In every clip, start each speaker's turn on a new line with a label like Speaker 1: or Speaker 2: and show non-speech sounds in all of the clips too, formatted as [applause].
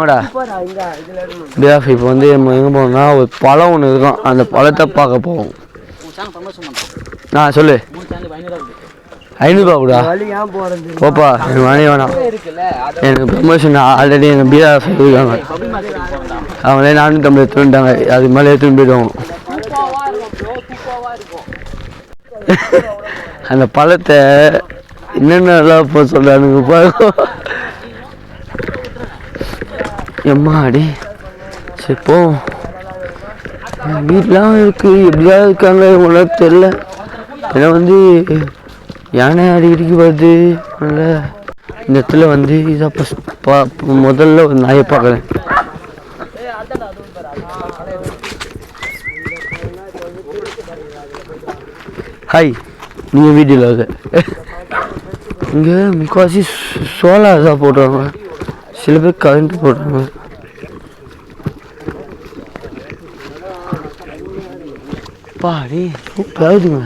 Speaker 1: வாங்கடா. பிஆஃப் இப்போ வந்து நம்ம எங்கே போகணும்னா ஒரு பழம் ஒன்று இருக்கும். அந்த பழத்தை பார்க்க போவோம். நான் சொல்லு. ஐநூறுபா கூடா
Speaker 2: வழி ஏன் போறது?
Speaker 1: போப்பா எனக்கு வாங்கி வேணாம். எனக்கு ப்ரமோஷன் ஆல்ரெடி எங்கள் பிஆஃப் இருக்காங்க அவங்களே நானூற்றம்பது எடுத்துட்டாங்க அது மேலே எடுத்துன்னு போயிடுவோம்.
Speaker 3: சூப்பாவாக இருக்கும் ப்ரோ சூப்பாவாக இருக்கும்.
Speaker 1: அந்த பழத்தை என்னென்னலாம் இப்போ சொல்கிறானுங்க பாருங்க. எம்மாடி சரி போ வீட்லாம் இருக்குது எப்படியா இருக்காங்க இவங்களாம் தெரில ஏன்னா வந்து யானை அடிக்கடிக்கு வருது. அதனால இந்த இடத்துல வந்து இதை பா முதல்ல ஒரு நாயை பார்க்குறேன். ஹாய் நீங்கள் வீடியோவில் இங்கே முக்கால்வாசி சோலார் தான் போடுறாங்க சில பேர் கரண்ட் போடுறாங்க. பாடி சூப்பராக இருக்குங்க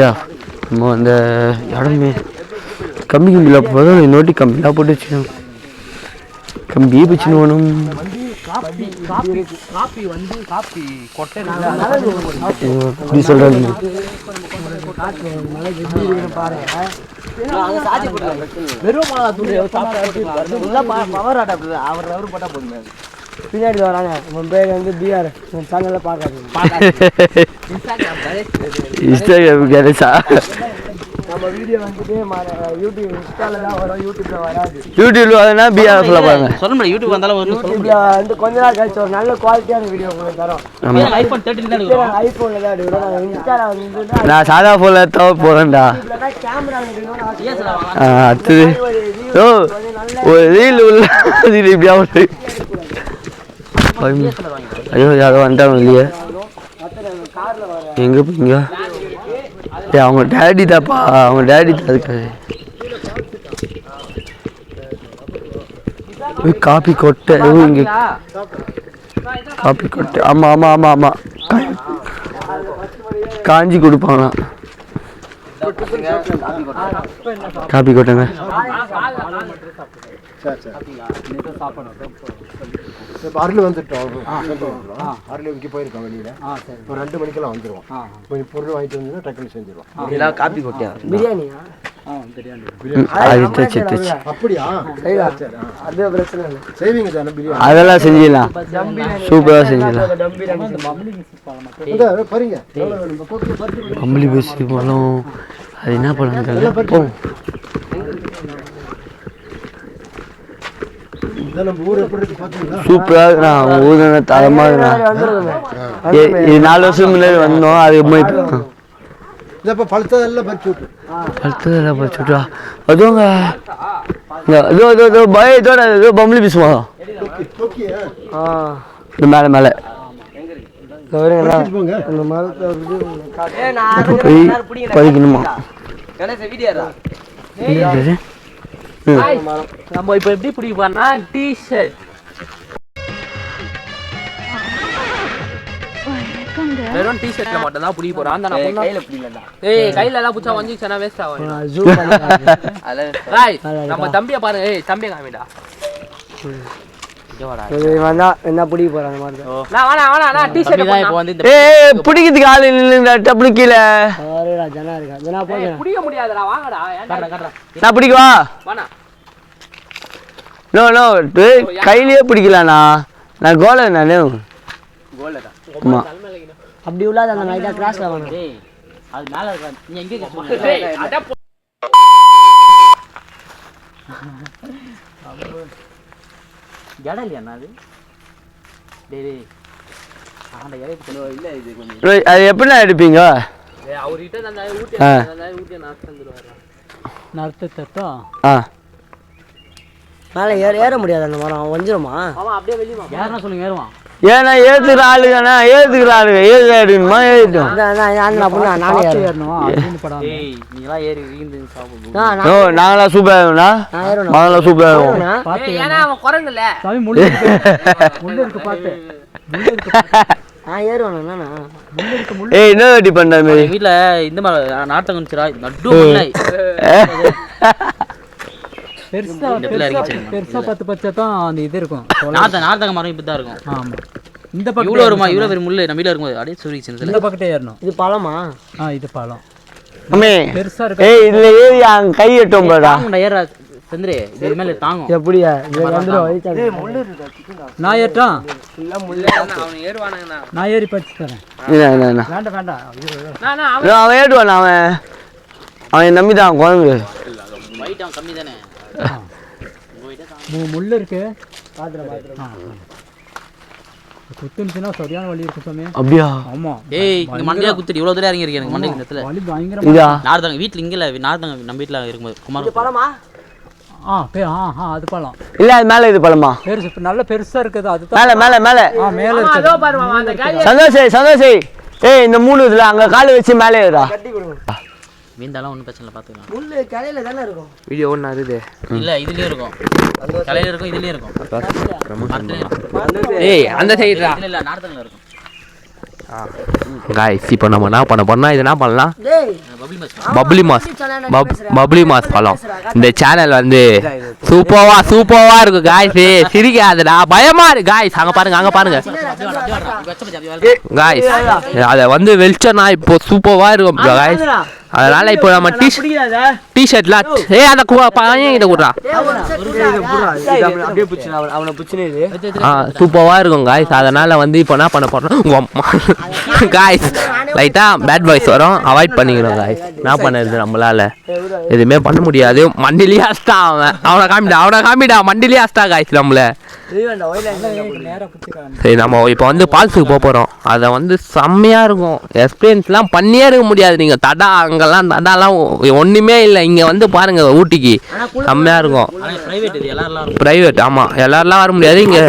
Speaker 1: யா நம்ம அந்த இடமே கம்பி கம்பியில் போதும் இன்னொட்டி கம்பிலாம் போட்டு வச்சுக்கணும். கம்பி வச்சுன்னு வேணும் இப்படி சொல்கிறாங்க
Speaker 3: வெறும் மிளகா தூள் பவர் அவர் அவர் போட்டால் போதுமே.
Speaker 2: பின்னாடி வராங்க உன் பேர் வந்து பிஆர். சேனலில் பார்க்காது
Speaker 1: இன்ஸ்டாகிராம் கணேஷா
Speaker 2: நம்ம வீடியோ வந்துட்டு ம- யூடியூப் இன்ஸ்டால தான் வரும் யூடியூப்ல வராது.
Speaker 1: யூடியூப்ல வரனா பிஆர்எஃப்ல பாருங்க.
Speaker 3: சொல்ல முடியும் யூடியூப் வந்தாலும் ஒரு சொல்ல
Speaker 2: யூடியூப்ல வந்து கொஞ்ச நாள் கழிச்சு ஒரு நல்ல குவாலிட்டியான வீடியோ உங்களுக்கு தரோம்.
Speaker 3: தான்
Speaker 2: தான் இன்ஸ்டால வந்து
Speaker 1: நான் சாதா ஃபோன்ல தவிர போறேன்டா.
Speaker 2: கேமரா.
Speaker 3: ஏன் சார்
Speaker 2: ஒரு
Speaker 1: ஓ ரீல் உள்ள இது இப்படியா ஒரு ஐயோ யாரோ வந்துட்டாங்க இல்லையே. எங்க போங்க ஏ அவங்க டேடி தாப்பா அவங்க டேடி தான் இருக்காரு ஓய், காப்பி கொட்டை. இங்க காப்பி கொட்டை. ஆமா ஆமா ஆமா ஆமா. கா- காஞ்சி கொடுப்பாங்களாம் காப்பி கொட்டைங்க.
Speaker 4: இப்போ அருள் வந்துட்டோம். அருள் இங்கே போயிருக்கோம் வெளியில். ஒரு ரெண்டு மணிக்கெல்லாம் வந்துடுவோம் கொஞ்சம் பொருள் வாங்கிட்டு வந்து டக்குன்னு செஞ்சிருவோம்.
Speaker 1: இதெல்லாம் காப்பி கொட்டையா?
Speaker 2: பிரியாணியா?
Speaker 1: அதெல்லாம் செஞ்சிடலாம். சூப்பராக செஞ்சிடலாம்.
Speaker 4: பாருங்க.
Speaker 1: அது என்ன பழம் தெரியல போ
Speaker 4: இதான் நம்ம ஊர் எப்படி இருக்கு பார்த்தீங்களா
Speaker 1: சூப்பராக இருக்குண்ணா அவங்க ஊருங்க தரமாக இது நாலு வருஷம் முன்னாடி வந்தோம் அது இப்போ
Speaker 4: இதை இப்போ பழுத்ததெல்லாம் பறிச்சு விட்டு.
Speaker 1: அடுத்ததில் பச்சுட்டா அதுவுங்க இந்த இதோ இதோ இதோ பய இதோட இதோ பம்பளி பீஸ் மரம்
Speaker 4: ஓகே
Speaker 2: ஆ.
Speaker 1: இந்த மேலே மேலே. பறிக்கணுமா
Speaker 3: கணேச வீடியோ
Speaker 1: என்னது? ம்.
Speaker 3: நம்ம இப்போ எப்படி பிடிப்பான்னா டிஷர்ட் வெறும் டிஷர்ட்ல மட்டும் தான் பிடிக்க போறோம். அந்த கையில பிடிக்கலடா. ஏய் கையில எல்லாம் புடிச்சா வந்துச்சுனா வேஸ்ட் ஆகும்.
Speaker 2: ஜூ
Speaker 3: ராய் நம்ம தம்பிய பாருங்க ஏய் தம்பிய காமிடா.
Speaker 1: பிடிக்கிறதுக்கு ஆள் டப்புனு கீழே நான் பிடிக்கவா நோ நோ கையிலேயே பிடிக்கலண்ணா. நான் கோலை நானே. ஆமாம்
Speaker 2: அப்படி உள்ளாத அந்த லைட்டா கிராஸ்ல வேணும்
Speaker 3: டேய் அது மேல இருக்கா? நீ எங்க இருக்க டேய் அட போ இடம் இல்லையா அது டேய். ஆண்ட இறைப்பு இல்ல இது கொஞ்சம்
Speaker 1: ஏய், அது எப்படிண்ணா எடுப்பீங்க?
Speaker 3: அவர்கிட்ட அந்த ஊட்டி. அந்த ஊட்டி நான் தந்துருவாரு நர்த்தத்தோ
Speaker 1: ஆ.
Speaker 2: மேலே ஏற ஏற முடியாது அந்த மரம். வஞ்சிருமா?
Speaker 3: அவன் அப்படியே வெளியமா யாரா சொல்லுங்க ஏறுவான்?
Speaker 1: ஏன்னா ஏத்துக்கிற ஆளுங்கண்ணா ஏத்துக்கிற ஆளுங்க ஏது எடுக்கணுமா ஏறிட்டோம் ஓ நாங்களாம்
Speaker 2: நான் ஏறணும்.
Speaker 1: நாங்களாம் [laughs] [laughs]
Speaker 2: ஏறுவேன் என்னண்ணா
Speaker 1: ஏய் என்ன வெட்டி பண்ணுற மாரி
Speaker 3: வீட்ல இந்த மாதிரி நாட்டம் இருந்துச்சுடா நட்டு
Speaker 5: பெருசா பெருசா. பெருசா பத்து பச்சை தான் அந்த இது இருக்கும்.
Speaker 3: நார்த்த நார்த்தங்க மரம் இப்படி தான் இருக்கும்.
Speaker 5: ஆமா. இந்த பக்கம்
Speaker 3: இவ்வளோ வருமா? இவ்வளோ பெரிய முள்ளு நம்ம வீட்டில் இருக்கும்போது அப்படியே சுருக்கி சின்னதுல.
Speaker 5: இந்த பக்கத்தே ஏறணும்.
Speaker 2: இது பழமா?
Speaker 5: ஆ இது பழம்.
Speaker 1: அம்மே
Speaker 5: பெருசா இருக்கு
Speaker 1: ஏய் இதுல ஏறி அங்க கை எட்டும் போடா.
Speaker 3: ஏற செந்திரே இது மேலே தாங்கும்.
Speaker 2: எப்படியா? இது வயிற்று
Speaker 5: நான்
Speaker 3: அவன் ஏறுவானுங்கண்ணா.
Speaker 5: நான் ஏறி தரேன்.
Speaker 1: இல்ல இல்ல
Speaker 5: வேண்டாம் வேண்டாம்.
Speaker 1: அவன் ஏடுவான் அவன் அவன். நம்பிதான் குழம்பு
Speaker 3: weight அவன் கம்மி தானே
Speaker 5: மு- முள்ளு இருக்கு. குத்துனுச்சுன்னா சரியான வலி இருக்கும் சாமி.
Speaker 1: அப்படியா?
Speaker 5: ஆமா.
Speaker 3: ஏய் இங்க மண்டையா குத்துட்டு இவ்வளோ தூரம் இறங்கி இருக்கு எனக்கு மண்டை இந்த இடத்துல.
Speaker 5: வலி பயங்கரமா
Speaker 1: இதா
Speaker 3: நார்த்தங்க வீட்டில் இங்கே இல்லை நார்த்தங்க நம்ம வீட்டில் இருக்கும்போது குமார்
Speaker 2: பழமா?
Speaker 5: ஆ பே ஆ ஆ அது பழம்.
Speaker 1: இல்ல அது மேல இது பழமா?
Speaker 5: பெருசு இப்ப நல்ல பெருசா இருக்குது அதுதான்
Speaker 1: மேல மேல மேல.
Speaker 5: ஆ மேல இருக்குது.
Speaker 1: சந்தோஷ் சந்தோஷ் ஏய். இந்த மூணு இதுல அங்க காலை வச்சு மேலே ஏறா
Speaker 2: கட்டி கொடுங்க.
Speaker 3: வீந்தாலும் ஒன்றும் பிரச்சனை இல்லை பார்த்துக்கலாம்.
Speaker 2: முள்ளு கடையில தானே இருக்கும்?
Speaker 1: வீடியோ ஒன்று இருக்குது
Speaker 3: இல்லை இதுலேயும் இருக்கும். தலையில இருக்கும் இதுலேயும் இருக்கும்.
Speaker 6: ஏய் அந்த
Speaker 3: இதுல இல்லை நார்த்தங்கில் இருக்கும்.
Speaker 6: காய்ஸ் இப்போ நம்ம என்ன பண்ண போறோம்னா இது என்ன பண்ணலாம்?
Speaker 2: டேய்
Speaker 3: பப்ளி மஸ்
Speaker 6: பப்ளி மாஸ் பப் பப்ளி மாஸ் பழம். இந்த சேனல் வந்து சூப்பர்வா சூப்பர்வா இருக்கும் காய்ஸ் சிரிக்காதுடா. பயமா இருக்கு காய்ஸ் அங்க பாருங்க அங்க பாருங்க. காய்ஸ் அதை வந்து வெளிச்சம்னா இப்போ சூப்பர்வா இருக்கும் காய்ஸ் அதனால இப்போ நம்ம டி டிஷர்ட்லாம் ஏய் அந்த பையன் கிட்ட கொடுறா.
Speaker 2: அப்படியே பிடிச்சி அவனை பிடிச்சினே இது.
Speaker 6: ஆ சூப்பராக இருக்கும் காய்ஸ் அதனால் வந்து இப்போ என்ன பண்ண போகிறோம் காய்ஸ் [laughs] லைட்டாக பேட் பாய்ஸ் வரும். அவாய்ட் பண்ணிக்கிறோம் காய்ஸ் என்ன பண்ணுறது நம்மளால. எதுவுமே பண்ண முடியாது. மண்டிலேயே அஸ்தா அவன். அவனை காமிடா அவனை காமிடா. மண்டிலேயே அஸ்தா காய்ஸ் நம்மள. சரி நம்ம இப்போ வந்து பால்ஸுக்கு போக போகிறோம் அதை வந்து செம்மையாக இருக்கும். எக்ஸ்பீரியன்ஸ்லாம் பண்ணியே இருக்க முடியாது. நீங்கள் தடா அங்கெல்லாம் தடாலாம் ஒன்றுமே இல்லை. இங்கே வந்து பாருங்கள் ஊட்டிக்கு. செம்மையாக இருக்கும்.
Speaker 3: ப்ரைவேட்
Speaker 6: ஆமாம் எல்லாரெல்லாம் வர முடியாது. இங்கே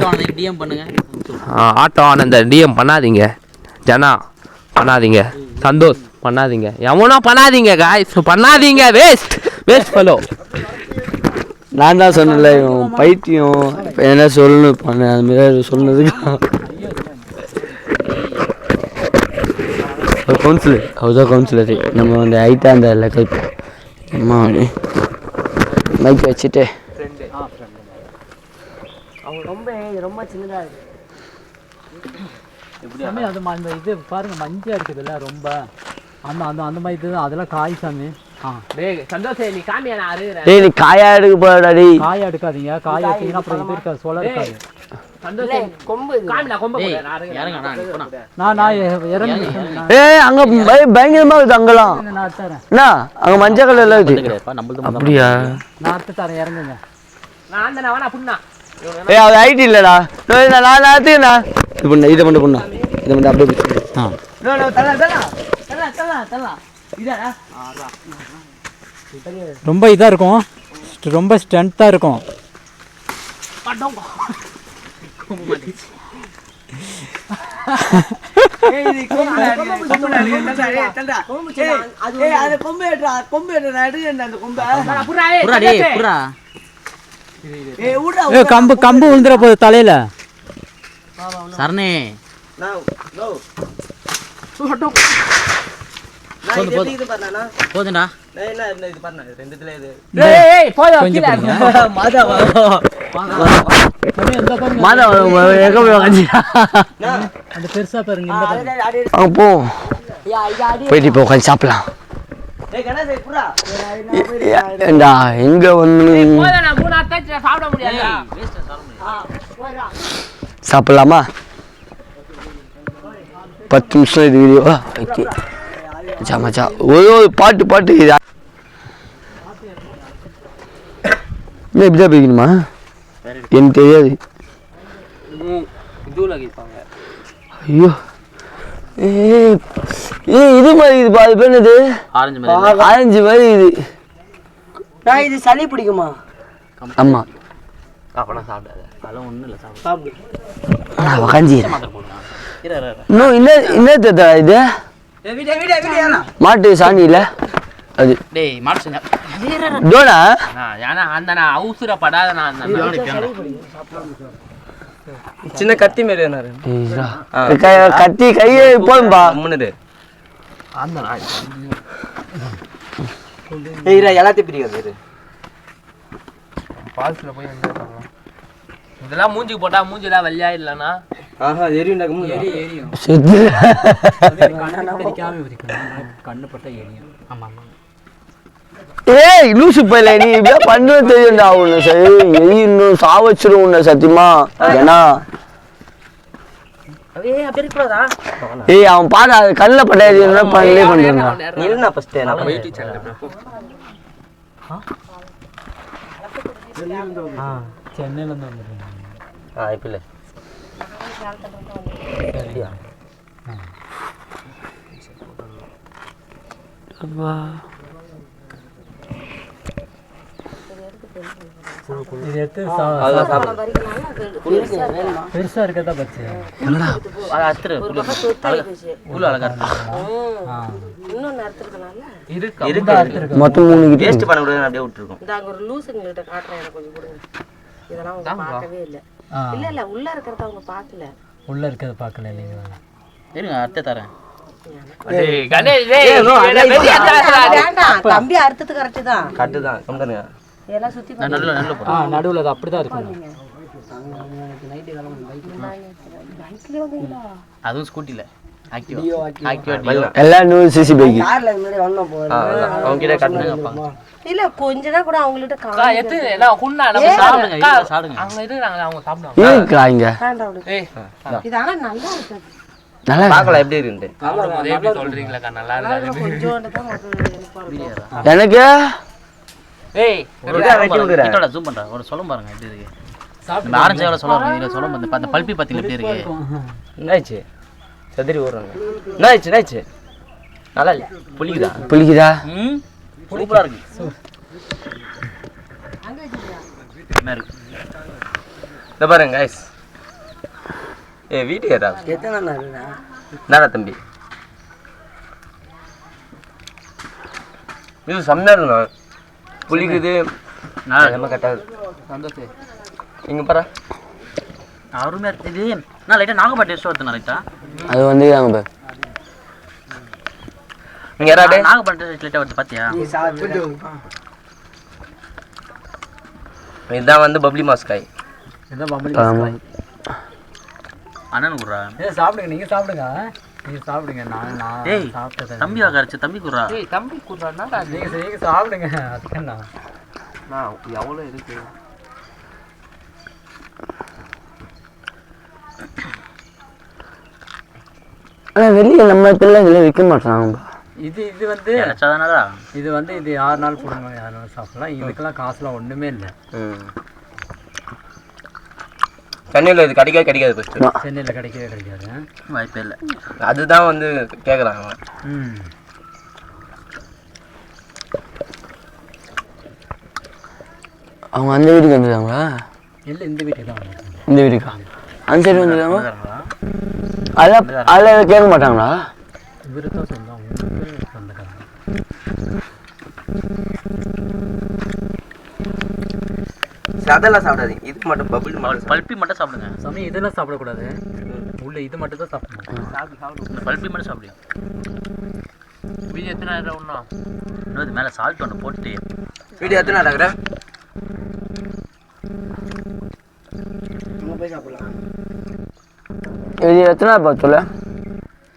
Speaker 6: ஆட்டோ ஆனந்த டிஎம் பண்ணாதீங்க. ஜனா. பண்ணாதீங்க. சந்தோஷ் பண்ணாதீங்க. எவனோ பண்ணாதீங்க காய்ஸ் பண்ணாதீங்க வேஸ்ட் வேஸ்ட் ஃபலோ
Speaker 1: நான் தான் சொன்னல இவன் பைத்தியம். இப்ப என்ன சொல்லணும் பண்ண அது மாதிரி சொன்னதுக்கு. கவுன்சிலர் அவர் தான் கவுன்சிலர் நம்ம அந்த ஹைட்டாக அந்த லெக்கல் அம்மா மைக் வச்சுட்டு.
Speaker 2: அவங்க ரொம்ப ரொம்ப சின்னதா இருக்கு.
Speaker 5: சாமி அது அந்த இது பாருங்க மஞ்சள் இருக்குதுல்ல ரொம்ப. அந்த அந்த அந்த மாதிரி இது அதெல்லாம் காய் சாமி. ஆ.
Speaker 6: டேய் சந்தோஷ் நீ நான்
Speaker 1: காயா எடுக்க போறடா டேய்.
Speaker 5: காய எடுக்காதீங்க. காய எடுத்தீங்கன்னா அப்புறம் இது இருக்காது சொல இருக்காது.
Speaker 3: நான்
Speaker 5: நான் நான் நான்
Speaker 1: பயங்கரமா இருக்குது அங்கெல்லாம்.
Speaker 5: நான்
Speaker 1: என்ன? அங்க மஞ்சள் கலர்ல அப்படியா?
Speaker 5: நான் தரேன் இறங்குங்க.
Speaker 6: நான் நான்
Speaker 1: ஏய் அது ஹைட் இல்லடா. நான் நான் நடத்துக்கண்ணா இது பண்ண இதை மட்டும் பண்ணா. இதை மட்டும் அப்படியே பிடிச்சி
Speaker 5: ஆ.
Speaker 2: No, no, தரலாம், தரலாம். தரலாம், தரலாம், தரலாம். இதாடா?
Speaker 5: ரொம்ப இதாக இருக்கும். ரொம்ப ஸ்ட்ரென்த்தாக இருக்கும்.
Speaker 2: கொம்பு கொம்பு எடுடா, நான் எடுக்கிறேன்டா அந்த கொம்பை.
Speaker 3: புறா டேய் புறா
Speaker 2: ஏய், விட்றா,
Speaker 5: ஏ கம்பு கம்பு விழுந்துற போகுது தலையில.
Speaker 3: சரணே
Speaker 2: நான்,
Speaker 3: போதுண்டா.
Speaker 1: போயிட்டு இப்போ உட்காந்து சாப்பிடலாம் ஏண்டா எங்க வந்து சாப்பிடலாமா பத்து நிமிஷம் இது வீடியோ ஓகே. மச்சா மச்சா ஒரு ஒரு பாட்டு பாட்டு இது. என்ன இப்படிதான் போய்க்கணுமா எனக்கு தெரியாது. ஐயோ. ஏய் ஏய் இது மாதிரி இது பாது பேர் என்னது?
Speaker 3: ஆரஞ்சு மாதிரி
Speaker 1: ஆரஞ்சு மாதிரி இது.
Speaker 2: நான் இது சளி பிடிக்குமா?
Speaker 1: ஆமா.
Speaker 3: அப்பனா சாப்பிடாத. அதெல்லாம் ஒன்றும் இல்லை சாப்பிடு.
Speaker 2: சாப்பிடு.
Speaker 1: உக்காஞ்சி இன்னும் என்ன என்ன தத்தா இது. மாட்டு சாணி இல்ல அது
Speaker 3: டேய் மாட்டு செஞ்சா
Speaker 1: டோனா
Speaker 6: ஏன்னா அந்த நான் அவசரப்படாத நான் அந்த
Speaker 2: சின்ன கத்தி மாரி என்ன
Speaker 1: ஏய், க- கத்தி கையே போதும்பா
Speaker 2: முன்னுடு இரா எல்லாத்தையும் பிரிக்காது இரு
Speaker 3: ஃபால்ஸில் போய் இதெல்லாம் மூஞ்சிக்கு போட்டா மூஞ்சிலாம் வெள்ளையா இல்லைன்னா?
Speaker 1: செத்து.
Speaker 5: தெரிக்காம உதிக்கணும் கண்ணு பட்டா எரியும். ஆமா ஆமா.
Speaker 1: ஏய் லூசு பையல நீ இப்படியா பண்ண தெரியும்டா உன்னை சரி. இன்னும் சாவச்சிரும் உன்னை சத்தியமா. ஏன்னா? ஏய் அவன் பாரு அது கண்ணில் பட்ட என்ன பண்ணலே பண்ணிருந்தான்
Speaker 5: சென்னையில இருந்து வந்துருக்கேன் இது எடுத்து பெருசா இருக்கதா பச்சு
Speaker 1: மொத்தம் மூணு கிட்ட
Speaker 7: இந்தாங்க ஒரு லூசுங்கள்கிட்ட காட்டுறேன் எனக்கு கொஞ்சம் கொடுங்க இதெல்லாம் பார்க்கவே இல்லை இல்ல இல்ல உள்ள இருக்கிறத அவங்க பார்க்கல
Speaker 5: உள்ள இருக்கிறத பார்க்கல இல்லைங்களா
Speaker 3: தள்ளுறா.
Speaker 7: வேண்டாம் கம்பி அறுத்தது கரெக்ட் தான் எல்லாம் சுத்தி பாருங்க.
Speaker 5: ஆ நடுவுல அது இருக்கும்
Speaker 7: பைக்லயே வந்தீங்களா
Speaker 3: அதுவும் ஸ்கூட்டில ஆக்டிவா ஆக்டிவா
Speaker 1: எல்லாம் நூறு சிசி பைக்
Speaker 7: இல்ல கொஞ்ச நாள் கூட அவங்கள்ட்ட காமி
Speaker 3: எத்து என்ன குண்டா நம்ம சாப்பிடுங்க. அக்கா, அங்க இருக்கிறாங்க அவங்க சாப்பிடுவாங்க.
Speaker 1: இருக்கா இங்க?
Speaker 7: வேண்டாம் விடு.
Speaker 3: ஏய்
Speaker 7: இது ஆனா நல்லா இருக்கு?
Speaker 1: நல்லா
Speaker 3: சாப்பிடும்போது எப்படி சொல்றீங்களாக்கா? நல்லா இருக்காது.
Speaker 7: கொஞ்சோண்டு தான் மக்கள் இருப்பாங்க. [laughs]
Speaker 1: எனக்கு?
Speaker 3: ஏய்
Speaker 8: ஜூம் பண்றேன் ஒரு சொல்லும் பாருங்க எப்படி இருக்கு. இந்த சொல்ல இதில் சொல்லும் அந்த அந்த எப்படி இருக்கு?
Speaker 3: என்னாச்சு? சதுரி ஓடுறாங்க என்னாச்சு என்னாச்சு? நல்லா இல்ல. புளிக்குதா?
Speaker 1: புளிக்குதா?
Speaker 8: ம்? சூப்பரா இருக்கு.
Speaker 3: இந்த பாருங்க guys. ஏ வீட்டு ஏடா என்னடா தம்பி? இது செம்மையா இருக்கணும் புளிக்குது. நம்ம கட்டாது
Speaker 8: சந்தோஷம்
Speaker 3: இங்க பாரு.
Speaker 8: அருமையா இருக்கு. இது நான் லைட்டா நாகப்பா டேஸ்ட் வருது லைட்டா
Speaker 1: அது வந்து பாரு.
Speaker 3: இங்க யாராடே
Speaker 8: நாகப்பா டேஸ்ட் லைட்டா வருது பாத்தியா?
Speaker 3: இதுதான் வந்து பப்ளி மாஸ்காய்
Speaker 5: இதான் பம்பளி
Speaker 1: ஆமா.
Speaker 8: அண்ணன் குடுறா
Speaker 5: ஏ சாப்பிடுங்க நீங்க சாப்பிடுங்க. நீங்க சாப்பிடுங்க நான் நான்
Speaker 8: டேய்
Speaker 5: சாப்பிட்டது
Speaker 8: தம்பி வாக்கரிச்சு தம்பி குடுறா
Speaker 3: ஏய் தம்பி கூடுறாடா
Speaker 5: நீங்க நீங்க சாப்பிடுங்க. அதுக்கு என்ன?
Speaker 3: நான் எவ்வளவு இருக்கு?
Speaker 1: ஆனா வெளியே நம்ம இதெல்லாம் விற்க மாட்டாங்க.
Speaker 5: இது இது வந்து இது வந்து இது ஆறு நாள் போடுங்க ஆறு நாள் சாப்பிடலாம். இதுக்கெல்லாம் காசுலாம் ஒண்ணுமே இல்லை.
Speaker 3: சென்னையில் இது கிடைக்காது கிடைக்காது ஃபஸ்ட்டு
Speaker 5: சென்னையில் கிடைக்கவே கிடைக்காது.
Speaker 8: வாய்ப்பே இல்லை.
Speaker 3: அதுதான் வந்து கேட்குறான் அவன்
Speaker 5: ம்.
Speaker 1: அவங்க அந்த வீட்டுக்கு வந்துருக்காங்களா?
Speaker 5: இல்லை இந்த வீட்டுக்கு தான்.
Speaker 1: இந்த வீட்டுக்கா? அந்த சைடு வந்துருக்காங்க அதெல்லாம் அதெல்லாம் கேட்க மாட்டாங்களா?
Speaker 5: இவரு தான்
Speaker 3: அதெல்லாம் சாப்பிடாதீங்க. இது மட்டும் பபிள் மட்டும்
Speaker 8: பல்பி மட்டும் சாப்பிடுங்க.
Speaker 5: சாமி இதெல்லாம் சாப்பிடக்கூடாது. உள்ள இது மட்டும் தான் சாப்பிடணும்
Speaker 8: இந்த பல்பி மட்டும் சாப்பிடுங்க
Speaker 3: வீடு எத்தனை நேரம் ஒன்றும்
Speaker 8: இன்னும் இது மேலே சால்ட் ஒன்று போட்டு
Speaker 3: வீடு எத்தனை நடக்கிற
Speaker 1: இது எத்தனை சொல்ல?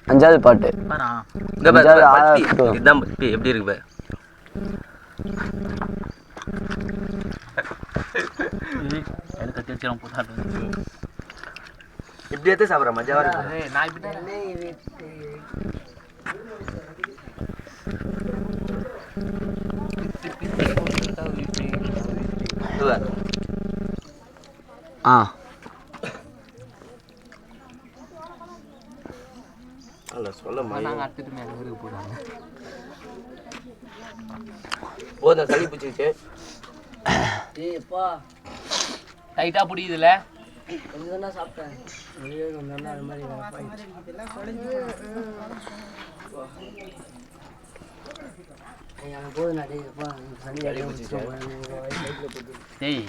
Speaker 1: அஞ்சாவது பாட்டு.
Speaker 8: பாரா
Speaker 3: இந்த பாரு,
Speaker 1: அஞ்சாவது,
Speaker 3: பல்பி.
Speaker 1: ஆறாவது.
Speaker 3: இதுதான் பல்பி எப்படி இருக்கு பாரு
Speaker 8: எனக்கு கத்தி வச்சு போட்டாரு
Speaker 3: இப்படி எடுத்து சாப்பிட்ற மஜாவா இருக்கு நான் இப்படி
Speaker 1: ஆ
Speaker 3: சொல்ல போதும் சளி பிடிச்சிச்சு டைட்டா பிடிக்குதுல
Speaker 8: டேய்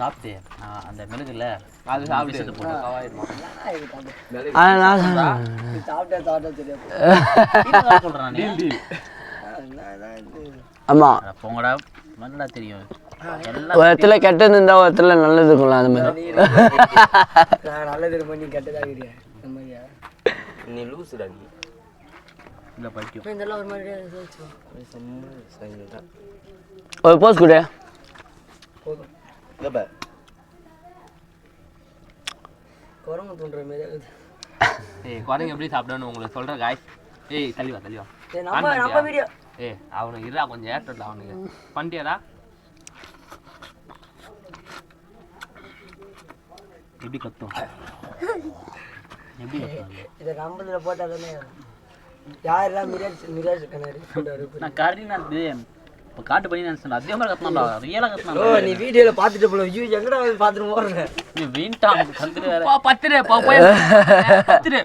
Speaker 8: சாப்பிட்டு அந்த மெழுகுல
Speaker 3: அது சாப்பிட்டு?
Speaker 8: போட்டு. சொல்றேன்
Speaker 1: ஆமா.
Speaker 8: போங்கடா. நல்லா தெரியும்?
Speaker 1: ஒரு இடத்துல கெட்டது இருந்தா ஒரு இடத்துல நல்லது இருக்கும்ல அந்த மாதிரி.
Speaker 2: நல்லது மாதிரியா?
Speaker 3: நீ லூசுடா நீ.
Speaker 7: இதெல்லாம் ஒரு மாதிரி
Speaker 1: ஒரு போஸ் கொடு.
Speaker 2: குரங்கு தூண்டுற மாதிரி
Speaker 3: ஏய் குரங்கு எப்படி சாப்பிடணும் உங்களுக்கு சொல்கிறேன் காய் ஏய் தள்ளி வா தள்ளி வா
Speaker 2: ஏய், நம்ம நம்ம வீடியோ
Speaker 3: ஏய் அவனுக்கு இருடா கொஞ்சம் ஏற்றல அவனுக்கு பண்ணிட்டியாடா
Speaker 8: எப்படி கத்தும் எப்படி கத்தும்
Speaker 2: இதை நம்மள போட்டால் தானே யாரெல்லாம் மிராஜ் மிராஜ் கண்ணாடி
Speaker 8: நான் கரடி நான் இது இப்போ காட்டு பண்ணி நினச்சேன் அதே மாதிரி கத்துனாடா ரியலாக
Speaker 2: ஓ
Speaker 8: கத்துனாடா
Speaker 2: நீ வீடியோல பார்த்துட்டு போல. ஐயோ எங்கடா வந்து பார்த்துட்டு போடுறேன்
Speaker 8: நீ வீண்டாம் தந்துட்டு வேற.
Speaker 3: போ பத்துரு போ போய் பத்துரு.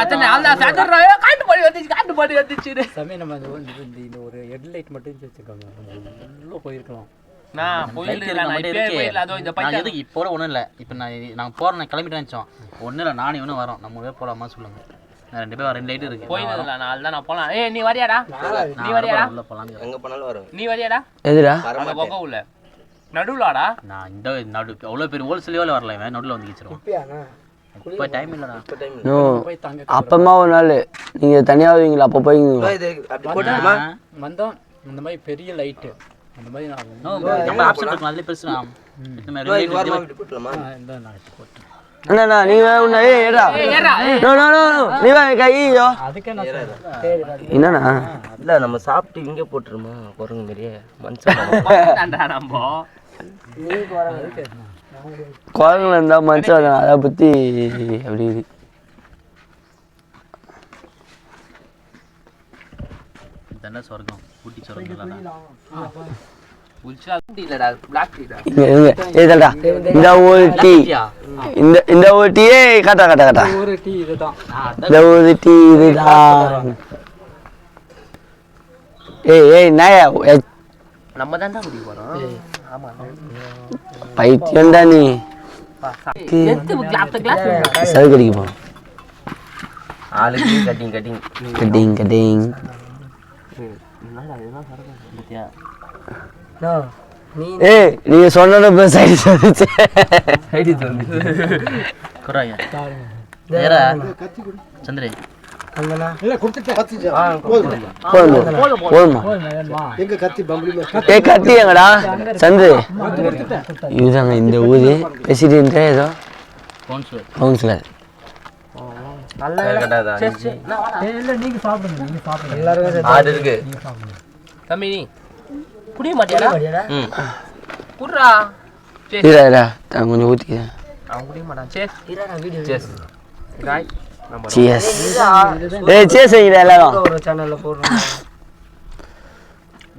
Speaker 3: கத்தனை? அந்த சதுரா காட்டு பாடி வந்துச்சு காட்டு பாடி வந்துச்சு.
Speaker 5: சமயம் நம்ம இந்த வந்து இந்த இந்த ஒரு ஹெட்லைட் மட்டும் வச்சுருக்காங்க உள்ளே போயிருக்கலாம்.
Speaker 3: நான்
Speaker 8: இப்போ ஒன்றும் இல்லை. இப்போ நான் நாங்கள் போகிறோம் நான் கிளம்பிட்டு நினச்சோம் ஒன்றும் இல்லை நானே இவனும் வரோம் நம்ம போகலாமா சொல்லுங்க. நான் ரெண்டு பேரும் ரெண்டு லைட் இருக்கு.
Speaker 3: போயிடல நாள் தான் நான் போலாம். ஏய் நீ வரியாடா? நீ வரியாடா
Speaker 8: உள்ள போகலாம்
Speaker 3: நீ வரியாடா?
Speaker 1: எதுடா?
Speaker 3: அந்த பக்கம் உள்ள. நடுவுலாடா.
Speaker 8: நான் இந்த நடு அவ்வளோ பெரிய ஹோல்சேலே வரல இவன். நடுவில் வந்து
Speaker 2: இப்பயாண்ணா
Speaker 8: இப்போ டைம் இல்லைடா.
Speaker 1: நோ அப்பமா ஒரு நாள். நீங்க தனியா வருவீங்களா? அப்போ போய்ங்களா
Speaker 5: வந்தோம். இந்த மாதிரி பெரிய லைட்டு அந்த மாதிரி நான்
Speaker 8: நம்ம ஆப்ஷன் இருக்கும் அதுலேயே பெருசு நான் இந்த மாதிரி இருக்கு.
Speaker 5: ஆ, இந்த நான் போட்டேன்
Speaker 1: அண்ணா நீ ஏடா நோ நோ நோ நீ வேற கையோ
Speaker 5: அதுக்கே நான் சொல்றேன்.
Speaker 1: என்னண்ணா
Speaker 3: இல்ல நம்ம சாப்பிட்டு இங்கே போட்டுருமா? குரங்கு மாதிரியே. மனுஷன் நம்ம.
Speaker 1: குரங்குல இருந்தா மனுஷன் அதை பத்தி அப்படி.
Speaker 8: இதெல்லாம் சொர்க்கம் ஊட்டி சொர்க்கம்?
Speaker 3: உச்சா இல்லடா பிளாக் டீடா
Speaker 1: இங்க. இங்க ஏதல்டா இந்த ஒரு டீ இந்த இந்த ஒரு டீயே காட்டா காட்டா காட்டா.
Speaker 5: ஒரு டீ இதுதான்.
Speaker 1: இந்த ஒரு டீ இதுதான். ஏய் ஏய் நாயா
Speaker 3: நம்ம தான்டா குடி போறோம்.
Speaker 1: பைத்தியம்டா நீ.
Speaker 3: எத்து கிளாஸ் கிளாஸ்
Speaker 1: சரி கடிக்க போறோம்.
Speaker 3: ஆளுக்கு கட்டிங் கட்டிங்.
Speaker 1: Cutting cutting.
Speaker 8: பத்தியா
Speaker 2: நீ
Speaker 1: ஏய் நீங்க சொன்னத சைடு வந்துச்சு
Speaker 8: குறாங்க. வேற சந்திரே.
Speaker 1: இந்த ஊரு பிரசிடென்ட் ஏதோ?
Speaker 8: கவுன்சிலர்
Speaker 3: இருக்கு. தம்பி குடிய மாட்டியாடா
Speaker 8: ம்.
Speaker 3: குடுறா.
Speaker 1: இரா இரா நான் கொஞ்சம் ஊற்றிக்கிறேன்
Speaker 3: அவன் குடிய மாட்டான் சேஸ் வீடியோ சேஸ் காய் நம்ம
Speaker 1: சியஸ் ஏய் சேஸ் வைக்கிறா எல்லாரும்.
Speaker 2: ஒரு சேனல்ல போடுறோம்.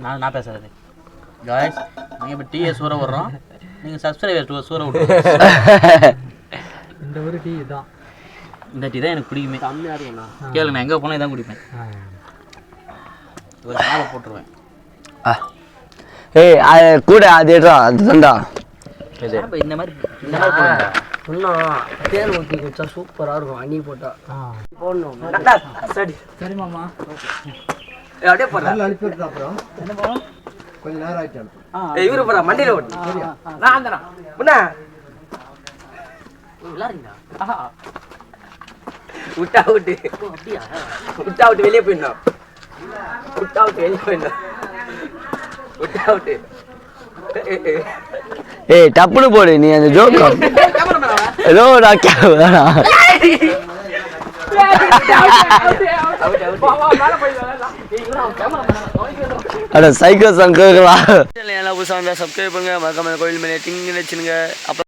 Speaker 8: நான் நான் பேசுறது. காய்ஸ் நாங்கள் இப்போ டிஏ சூற விட்றோம் நீங்கள் சப்ஸ்கிரைபர் சூற விட்டுருவோம்
Speaker 5: இந்த ஒரு டீ இதுதான்
Speaker 8: இந்த டீ தான் எனக்கு பிடிக்குமே. கேளு நான் எங்கே போனால் இதான் குடிப்பேன். ஒரு சாலை போட்டுருவேன்.
Speaker 1: ஆ. ஏய் கூட அது எடுறா அது தண்டா
Speaker 8: அப்ப இந்த மாதிரி இந்த மாதிரி போடுங்க.
Speaker 2: இன்னும் தேன் ஊற்றி குடிச்சா சூப்பரா இருக்கும் அன்னி போட்டா.
Speaker 5: ஆ.
Speaker 2: போடணும். சரி.
Speaker 5: சரி மாமா.
Speaker 2: அப்படியே போடுறா.
Speaker 4: அனுப்பி விட்டு அப்புறம். கொஞ்ச நேரம் ஆயிட்டு அனுப்பு.
Speaker 2: ஏய், இவரு போறா மண்டியில ஓட்டு நான் அந்தனா புண்ணா விட்டா விட்டு. விட்டா விட்டு வெளியே போயிடணும். விட்டா விட்டு வெளியே போயிடணும்.
Speaker 1: ஏய் டப்புனு போடு நீ அந்த ஜோக் ஏதோ நான் அட சைக்கோ சங்கங்களா எல்லாம் புதுசாக வந்தால் சப்ஸ்கிரைப் பண்ணுங்க. மறக்காம கோயில் மேலே டிங்கு வச்சுருங்க. அப்புறம்